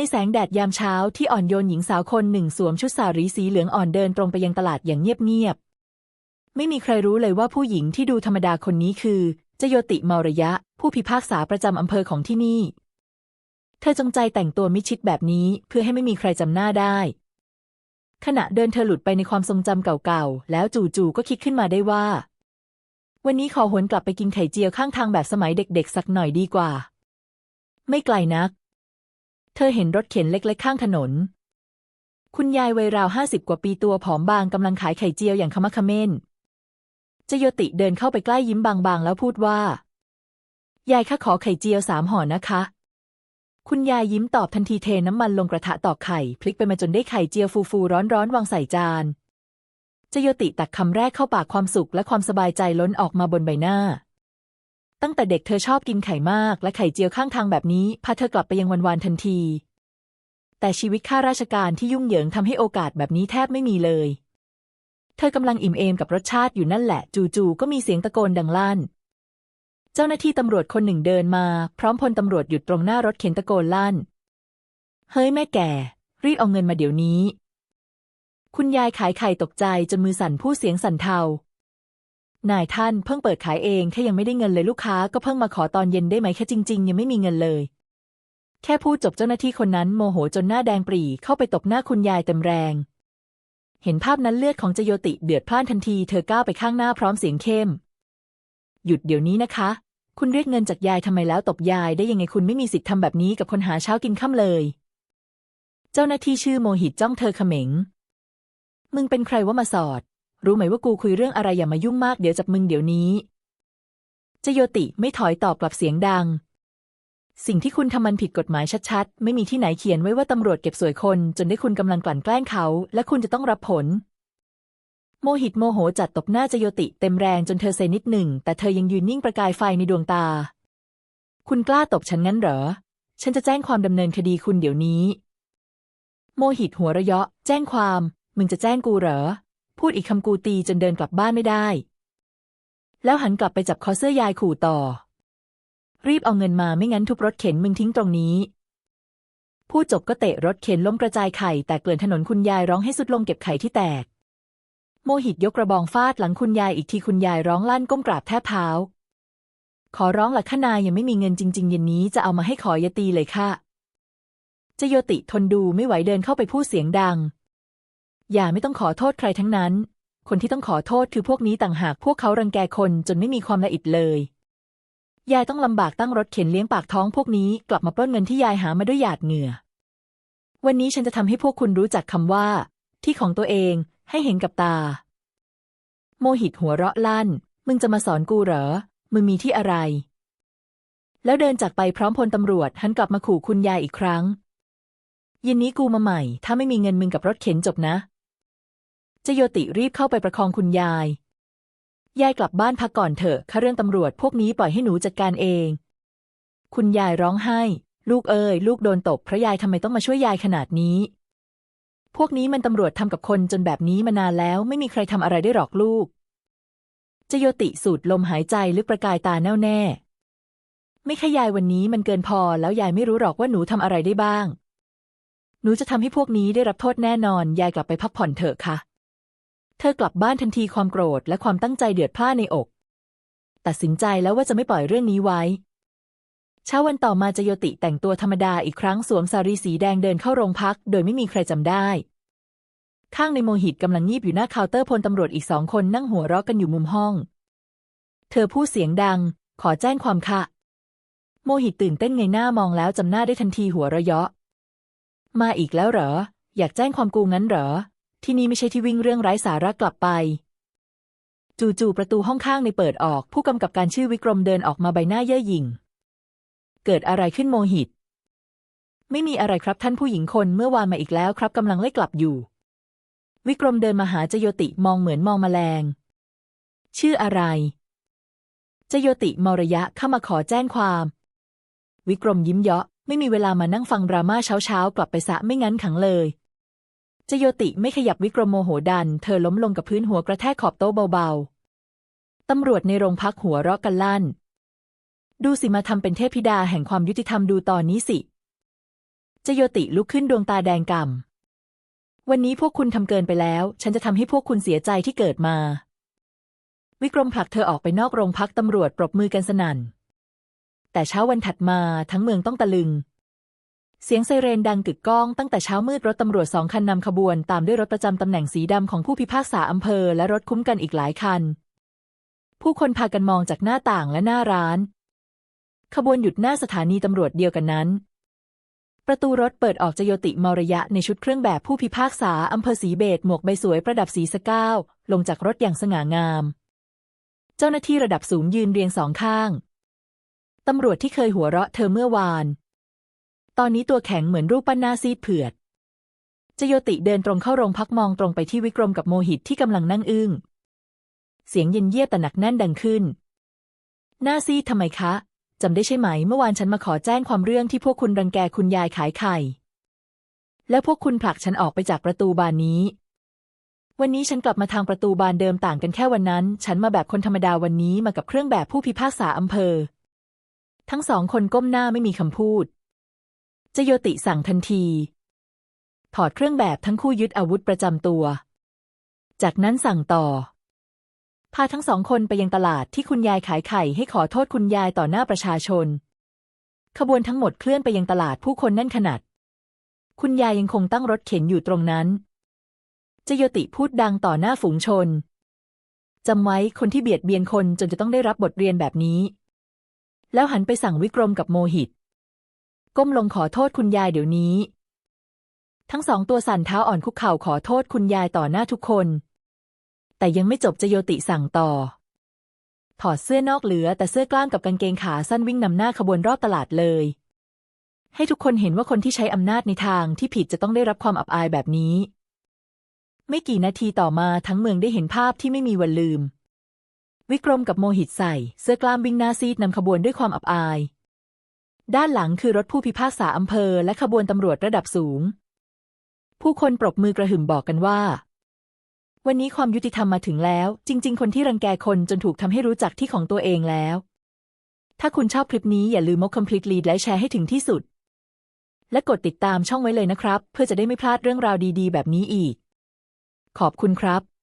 ในแสงแดดยามเช้าที่อ่อนโยนหญิงสาวคนหนึ่งสวมชุดสารีสีเหลืองอ่อนเดินตรงไปยังตลาดอย่างเงียบๆ ไม่มีใครรู้เลยว่าผู้หญิงที่ดูธรรมดาคนนี้คือเจโยติเมารยะ ผู้พิพากษาประจำอำเภอของที่นี่ เธอจงใจแต่งตัวมิชิดแบบนี้เพื่อให้ไม่มีใครจำหน้าได้ ขณะเดินเธอหลุดไปในความทรงจำเก่าๆ แล้วจู่ๆก็คิดขึ้นมาได้ว่า วันนี้ขอหวนกลับไปกินไข่เจียวข้างทางแบบสมัยเด็กๆ สักหน่อยดีกว่า ไม่ไกลนัก เธอเห็นรถเข็นเล็กๆข้างถนน คุณยายวัยราวห้าสิบกว่าปีตัวผอมบางกำลังขายไข่เจียวอย่างขมักขม้นเจโยติเดินเข้าไปใกล้ยิ้มบางๆ แล้วพูดว่า ยายข้าขอไข่เจียวสามห่อนะคะ คุณยายยิ้มตอบทันทีเทน้ำมันลงกระทะตอกไข่ พลิกไปมาจนได้ไข่เจียวฟูๆร้อนๆวางใส่จานเจโยติตักคำแรกเข้าปากความสุขและความสบายใจล้นออกมาบนใบหน้า ตั้งแต่เด็กเธอชอบกินไข่มาก และไข่เจียวข้างทางแบบนี้พาเธอกลับไปยังวันวานทันที แต่ชีวิตข้าราชการที่ยุ่งเหยิงทำให้โอกาสแบบนี้แทบไม่มีเลย เธอกำลังอิ่มเอมกับรสชาติอยู่นั่นแหละ จู่ๆก็มีเสียงตะโกนดังลั่น เจ้าหน้าที่ตำรวจคนหนึ่งเดินมา พร้อมพลตำรวจหยุดตรงหน้ารถเข็นตะโกนลั่น เฮ้ยแม่แก่ รีบเอาเงินมาเดี๋ยวนี้ คุณยายขายไข่ตกใจจนมือสั่นผู้เสียงสั่นเทา นายท่านเพิ่งเปิดขายเองแค่ยังไม่ได้เงินเลยลูกค้าก็เพิ่งมาขอตอนเย็นได้ไหมแค่จริง ๆ ยังไม่มีเงินเลย แค่พูดจบเจ้าหน้าที่คนนั้นโมโหจนหน้าแดงปรีเข้าไปตบหน้าคุณยายเต็มแรง เห็นภาพนั้นเลือดของจโยติเดือดพล่านทันทีเธอก้าวไปข้างหน้าพร้อมเสียงเข้ม หยุดเดี๋ยวนี้นะคะ คุณเรียกเงินจากยายทำไมแล้วตบยายได้ยังไงคุณไม่มีสิทธิ์ทำแบบนี้กับคนหาเช้ากินค่ำเลย เจ้าหน้าที่ชื่อโมหิตจ้องเธอเขม็งมึงเป็นใครว่ามาสอด รู้ไหมว่ากูคุยเรื่องอะไรอย่ามายุ่งมากเดี๋ยวจับมึงเดี๋ยวนี้ จโยติไม่ถอยตอบกลับเสียงดัง สิ่งที่คุณทำมันผิดกฎหมายชัดๆ ไม่มีที่ไหนเขียนไว้ว่าตำรวจเก็บสวยคน จนได้คุณกำลังกลั่นแกล้งเขา และคุณจะต้องรับผล โมหิตโมโหจัดตบหน้าจโยติเต็มแรงจนเธอเซนิดหนึ่ง แต่เธอยังยืนนิ่งประกายไฟในดวงตา คุณกล้าตบฉันงั้นเหรอ ฉันจะแจ้งความดำเนินคดีคุณเดี๋ยวนี้ โมหิตหัวเราะยะแจ้งความ มึงจะแจ้งกูเหรอ พูดอีกคำกูตีจนเดินกลับบ้านไม่ได้ แล้วหันกลับไปจับคอเสื้อยายขู่ต่อ รีบเอาเงินมาไม่งั้นทุบรถเข็นมึงทิ้งตรงนี้ พูดจบก็เตะรถเข็นล้มกระจายไข่แต่เกลื่อนถนนคุณยายร้องให้สุดลงเก็บไข่ที่แตก โมหิตยกกระบองฟาดหลังคุณยายอีกทีคุณยายร้องลั่นก้มกราบแทบเท้า ขอร้องละข้านายยังไม่มีเงินจริง ๆ เย็นนี้จะเอามาให้ขอยตีเลยค่ะจะโยติทนดูไม่ไหวเดินเข้าไปพูดเสียงดัง อย่าไม่ต้องขอโทษใครทั้งนั้น คนที่ต้องขอโทษคือพวกนี้ต่างหากพวกเขารังแกคนจนไม่มีความละอิดเลย ยายต้องลำบากตั้งรถเข็นเลี้ยงปากท้องพวกนี้กลับมาปล้นเงินที่ยายหามาด้วยหยาดเหงื่อ วันนี้ฉันจะทำให้พวกคุณรู้จักคำว่า ที่ของตัวเองให้เห็นกับตา โมหิตหัวเราะลั่น มึงจะมาสอนกูเหรอ มึงมีที่อะไร แล้วเดินจากไปพร้อมพลตำรวจหันกลับมาขู่คุณยายอีกครั้งเย็นนี้กูมาใหม่ ถ้าไม่มีเงินมึงกับรถเข็นจบนะ จโยติรีบเข้าไปประคองคุณยาย ยายกลับบ้านพักก่อนเถอะข้าเรื่องตำรวจพวกนี้ปล่อยให้หนูจัดการเอง คุณยายร้องไห้ ลูกเอ้ยลูกโดนตบพระยายทำไมต้องมาช่วยยายขนาดนี้ พวกนี้มันตำรวจทำกับคนจนแบบนี้มานานแล้วไม่มีใครทำอะไรได้หรอกลูกเจโยติสูดลมหายใจลึกประกายตาแน่วแน่ ไม่แค่ยายวันนี้มันเกินพอแล้วยายไม่รู้หรอกว่าหนูทำอะไรได้บ้าง หนูจะทำให้พวกนี้ได้รับโทษแน่นอน ยายกลับไปพักผ่อนเถอะค่ะ เธอกลับบ้านทันทีความโกรธและความตั้งใจเดือดพล่านในอก ตัดสินใจแล้วว่าจะไม่ปล่อยเรื่องนี้ไว้ เช้าวันต่อมาจโยติแต่งตัวธรรมดาอีกครั้งสวมสารีสีแดงเดินเข้าโรงพัก โดยไม่มีใครจำได้ ข้างในโมหิตกำลังงีบอยู่หน้าเคาน์เตอร์พลตำรวจอีกสองคนนั่งหัวเราะกันอยู่มุมห้อง เธอพูดเสียงดัง ขอแจ้งความค่ะ โมหิตตื่นเต้นเงยหน้ามองแล้วจำหน้าได้ทันทีหัวเราะเยาะมาอีกแล้วเหรอ อยากแจ้งความกูงั้นเหรอ ที่นี่ไม่ใช่ที่วิ่งเรื่องไร้สาระกลับไป จู่ๆประตูห้องข้างในเปิดออก ผู้กำกับการชื่อวิกรมเดินออกมาใบหน้าเย่อหยิ่ง เกิดอะไรขึ้นโมหิต ไม่มีอะไรครับท่านผู้หญิงคนเมื่อวานมาอีกแล้วครับกำลังไล่กลับอยู่ วิกรมเดินมาหาจโยติมองเหมือนมองแมลง ชื่ออะไร จโยติมรยะเข้ามาขอแจ้งความ วิกรมยิ้มเยาะไม่มีเวลามานั่งฟังดราม่าเช้าๆกลับไปซะไม่งั้นขังเลย จโยติไม่ขยับวิกรมโมโหดัน เธอล้มลงกับพื้นหัวกระแทกขอบโต๊ะเบาๆ ตำรวจในโรงพักหัวเราะกันลั่น ดูสิมาทำเป็นเทพธิดาแห่งความยุติธรรมดูตอนนี้สิจโยติลุกขึ้นดวงตาแดงก่ำวันนี้พวกคุณทำเกินไปแล้ว ฉันจะทำให้พวกคุณเสียใจที่เกิดมา วิกรมผลักเธอออกไปนอกโรงพักตำรวจปรบมือกันสนั่น แต่เช้าวันถัดมาทั้งเมืองต้องตะลึง เสียงไซเรนดังกึกก้องตั้งแต่เช้ามืดรถตำรวจสองคันนำขบวนตามด้วยรถประจำตำแหน่งสีดำของผู้พิพากษาอำเภอและรถคุ้มกันอีกหลายคัน ผู้คนพากันมองจากหน้าต่างและหน้าร้าน ขบวนหยุดหน้าสถานีตำรวจเดียวกันนั้น ประตูรถเปิดออกจโยติมารยะในชุดเครื่องแบบผู้พิพากษาอำเภอสีเบตหมวกใบสวยประดับสีสก้าวลงจากรถอย่างสง่างาม เจ้าหน้าที่ระดับสูงยืนเรียงสองข้างตำรวจที่เคยหัวเราะเธอเมื่อวาน ตอนนี้ตัวแข็งเหมือนรูปปั้นหน้าซีดเผือดจโยติเดินตรงเข้าโรงพักมองตรงไปที่วิกรมกับโมหิตที่กำลังนั่งอึ้ง เสียงเย็นเยียบแต่หนักแน่นดังขึ้น หน้าซีดทำไมคะจำได้ใช่ไหม เมื่อวานฉันมาขอแจ้งความเรื่องที่พวกคุณรังแกคุณยายขายไข่ แล้วพวกคุณผลักฉันออกไปจากประตูบานนี้ วันนี้ฉันกลับมาทางประตูบานเดิมต่างกันแค่วันนั้น ฉันมาแบบคนธรรมดาวันนี้มากับเครื่องแบบผู้พิพากษาอำเภอ ทั้งสองคนก้มหน้าไม่มีคำพูด จโยติสั่งทันที ถอดเครื่องแบบทั้งคู่ยึดอาวุธประจำตัว จากนั้นสั่งต่อ พาทั้งสองคนไปยังตลาดที่คุณยายขายไข่ให้ขอโทษคุณยายต่อหน้าประชาชน ขบวนทั้งหมดเคลื่อนไปยังตลาดผู้คนแน่นขนาด คุณยายยังคงตั้งรถเข็นอยู่ตรงนั้น จโยติพูดดังต่อหน้าฝูงชนจำไว้คนที่เบียดเบียนคนจนจะต้องได้รับบทเรียนแบบนี้ แล้วหันไปสั่งวิกรมกับโมหิต ก้มลงขอโทษคุณยายเดี๋ยวนี้ ทั้งสองตัวสั่นเท้าอ่อนคุกเข่าขอโทษคุณยายต่อหน้าทุกคน แต่ยังไม่จบจโยติสั่งต่อ ถอดเสื้อนอกเหลือแต่เสื้อกล้ามกับกางเกงขาสั้นวิ่งนำหน้าขบวนรอบตลาดเลย ให้ทุกคนเห็นว่าคนที่ใช้อำนาจในทางที่ผิดจะต้องได้รับความอับอายแบบนี้ ไม่กี่นาทีต่อมาทั้งเมืองได้เห็นภาพที่ไม่มีวันลืม วิกรมกับโมหิตใส่เสื้อกล้ามวิ่งหน้าซีดนำขบวนด้วยความอับอาย ด้านหลังคือรถผู้พิพากษาอำเภอและขบวนตำรวจระดับสูง ผู้คนปรบมือกระหึ่มบอกกันว่า วันนี้ความยุติธรรมมาถึงแล้ว จริง ๆ คนที่รังแกคนจนถูกทำให้รู้จักที่ของตัวเองแล้ว ถ้าคุณชอบคลิปนี้อย่าลืมมก complete lead และแชร์ให้ถึงที่สุด และกดติดตามช่องไว้เลยนะครับ เพื่อจะได้ไม่พลาดเรื่องราวดี ๆ แบบนี้อีก ขอบคุณครับ